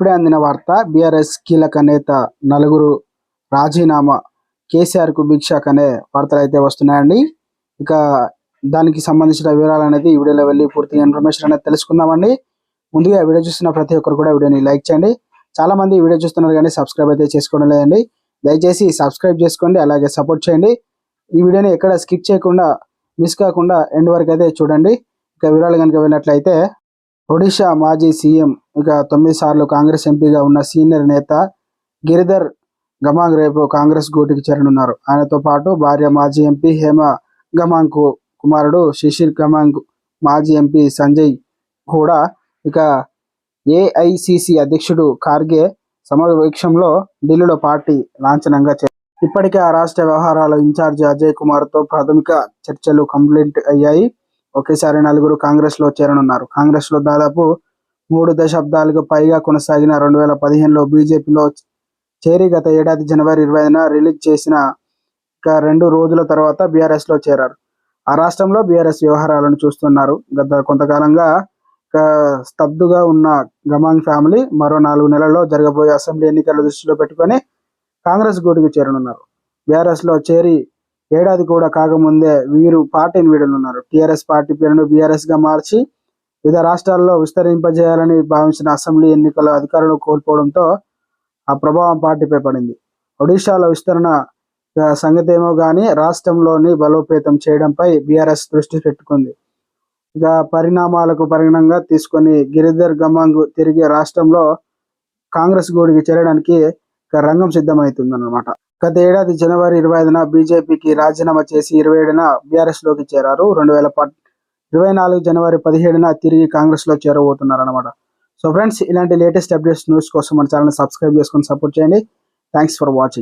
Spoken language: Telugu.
ఇప్పుడే అందిన వార్త బీఆర్ఎస్ కీలక నేత నలుగురు రాజీనామా కేసీఆర్కు భిక్షక్ అనే వార్తలు అయితే వస్తున్నాయండి. ఇక దానికి సంబంధించిన వివరాలు అనేది ఈ వీడియోలో వెళ్ళి పూర్తిగా ఇన్ఫర్మేషన్ అనేది తెలుసుకుందామండి. ముందుగా వీడియో చూస్తున్న ప్రతి ఒక్కరు కూడా వీడియోని లైక్ చేయండి. చాలా మంది వీడియో చూస్తున్నారు కానీ సబ్స్క్రైబ్ అయితే చేసుకోవడం లేదండి. దయచేసి సబ్స్క్రైబ్ చేసుకోండి అలాగే సపోర్ట్ చేయండి. ఈ వీడియోని ఎక్కడ స్కిప్ చేయకుండా మిస్ కాకుండా ఎండ్ వరకు అయితే చూడండి. ఇక వివరాలు కనుక వెళ్ళినట్లయితే ఒడిషా మాజీ సీఎం ఇక తొమ్మిది సార్లు కాంగ్రెస్ ఎంపీగా ఉన్న సీనియర్ నేత గిరిధర్ గమాంగ్ రేపు కాంగ్రెస్ గూటికి చేరనున్నారు. ఆయనతో పాటు భార్య మాజీ ఎంపీ హేమ గమాంగ్ కుమారుడు శిశిర్ గమాంగ్ మాజీ ఎంపీ సంజయ్ కూడా ఇక ఏఐసిసి అధ్యక్షుడు ఖార్గే సమక్షంలో ఢిల్లీలో పార్టీ లాంఛనంగా ఇప్పటికే ఆ రాష్ట్ర వ్యవహారాల ఇన్ఛార్జ్ అజయ్ కుమార్తో ప్రాథమిక చర్చలు కంప్లీట్ అయ్యాయి. ఒకేసారి నలుగురు కాంగ్రెస్లో చేరనున్నారు. కాంగ్రెస్లో దాదాపు మూడు దశాబ్దాలకు పైగా కొనసాగిన రెండు వేల పదిహేనులో బీజేపీలో చేరి గత ఏడాది జనవరి ఇరవై ఐదున రిలీజ్ చేసిన ఇక రెండు రోజుల తర్వాత బీఆర్ఎస్లో చేరారు. ఆ రాష్ట్రంలో బీఆర్ఎస్ వ్యవహారాలను చూస్తున్నారు. గత కొంతకాలంగా స్తబ్దుగా ఉన్న గమాంగ్ ఫ్యామిలీ మరో నాలుగు నెలల్లో జరగబోయే అసెంబ్లీ ఎన్నికల దృష్టిలో పెట్టుకొని కాంగ్రెస్ గూటికి చేరనున్నారు. బీఆర్ఎస్లో చేరి ఏడాది కూడా కాకముందే వీరు పార్టీని వీడనున్నారు. టీఆర్ఎస్ పార్టీ పేరును బీఆర్ఎస్గా మార్చి వివిధ రాష్ట్రాల్లో విస్తరింపజేయాలని భావించిన అసెంబ్లీ ఎన్నికల అధికారులు కోల్పోవడంతో ఆ ప్రభావం పార్టీపై పడింది. ఒడిశాలో విస్తరణ సంగతి సంగతేమో కానీ రాష్ట్రంలోని బలోపేతం చేయడంపై బీఆర్ఎస్ దృష్టి పెట్టుకుంది. ఇక పరిణామాలకు పరిగణంగా తీసుకొని గిరిధర్ గమాంగ్ తిరిగి రాష్ట్రంలో కాంగ్రెస్ గూడికి చేరడానికి రంగం సిద్ధమవుతుంది అన్నమాట గత ఏడాది జనవరి ఇరవై ఐదున బీజేపీకి రాజీనామా చేసి ఇరవై ఏడున బీఆర్ఎస్లోకి చేరారు. రెండు వేల ఇరవై నాలుగు జనవరి పదిహేడున తిరిగి కాంగ్రెస్లో చేరబోతున్నారు అనమాట సో ఫ్రెండ్స్ ఇలాంటి లేటెస్ట్ అప్డేట్స్ న్యూస్ కోసం మన ఛానల్ సబ్స్క్రైబ్ చేసుకొని సపోర్ట్ చేయండి. Thanks for watching.